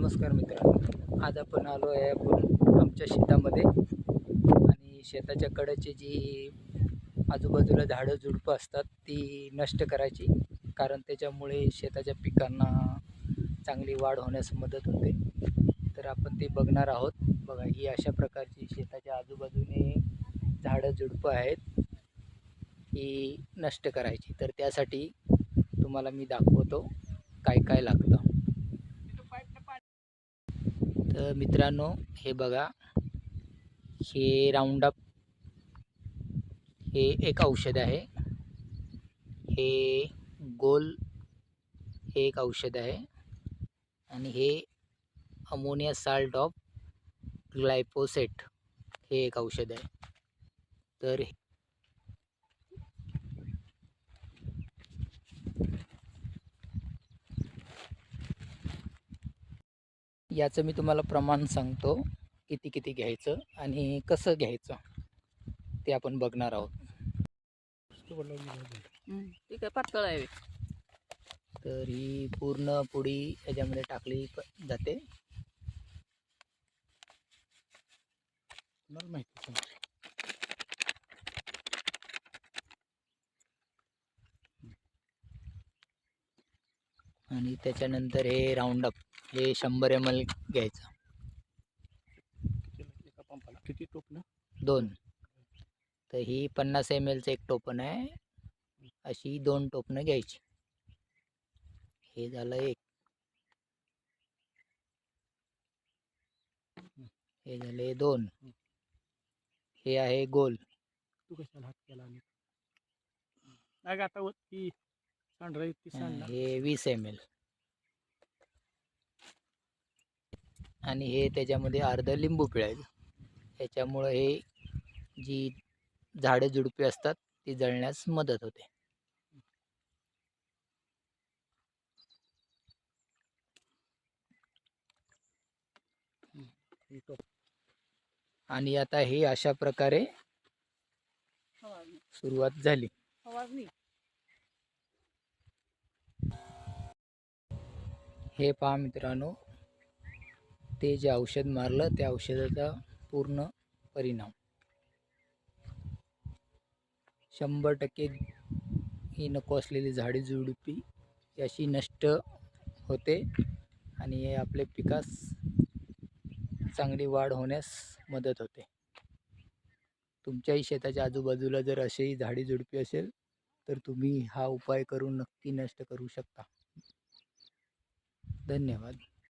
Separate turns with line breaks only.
नमस्कार मित्रांनो. आज आपण आलो आहे आपण आमच्या शेतामध्ये. आणि शेताच्या कडेची जी आजूबाजूला झाडं झुडपं असतात ती नष्ट करायची. कारण त्याच्यामुळे शेताच्या पिकांना चांगली वाढ होण्यास मदत होते. तर आपण ते बघणार आहोत. बघा ही अशा प्रकारची शेताच्या आजूबाजूने झाडं झुडपं आहेत. ही नष्ट करायची. तर त्यासाठी तुम्हाला मी दाखवतो काय काय लागतं. तर मित्रांनो हे बघा. हे राऊंडअप हे एक औषध आहे. हे गोल हे एक औषध आहे. आणि हे अमोनिया साल्ट ऑफ ग्लायपोसेट हे एक औषध आहे. तर याचं मी तुम्हाला प्रमाण सांगतो किती किती घ्यायचं आणि कसं घ्यायचं ते आपण बघणार आहोत.
पातळ आहे.
तर ही पूर्ण पुडी याच्यामध्ये टाकली जाते.
माहिती
आणि त्याच्यानंतर हे राऊंडअप हे शंभर एम एल घ्यायचं.
किती टोपलं
दोन. तर ही पन्नास एम एलचं एक टोपण आहे. अशी दोन टोपणं घ्यायची. हे झालं एक. हे झाले दोन. हे आहे गोल.
तू कशाला हात केला आता सांडरा ती सांडला
हे वीस एम एल आणि हे त्याच्यामध्ये अर्ध लिंबू पिळायचं. याच्यामुळं हे जी झाडं झुडपी असतात ती जळण्यास मदत होते. आणि आता हे अशा प्रकारे सुरुवात झाली. हे पहा मित्रांनो. ते जे औषध मारलं त्या औषधाचा पूर्ण परिणाम. शंभर टक्के ही नको असलेली झाडी झुडपी अशी नष्ट होते आणि हे आपले पिकास चांगली वाढ होण्यास मदत होते. तुमच्याही शेताच्या आजूबाजूला जर असेही झाडी झुडपी असेल तर तुम्ही हा उपाय करून नक्की नष्ट करू शकता. धन्यवाद.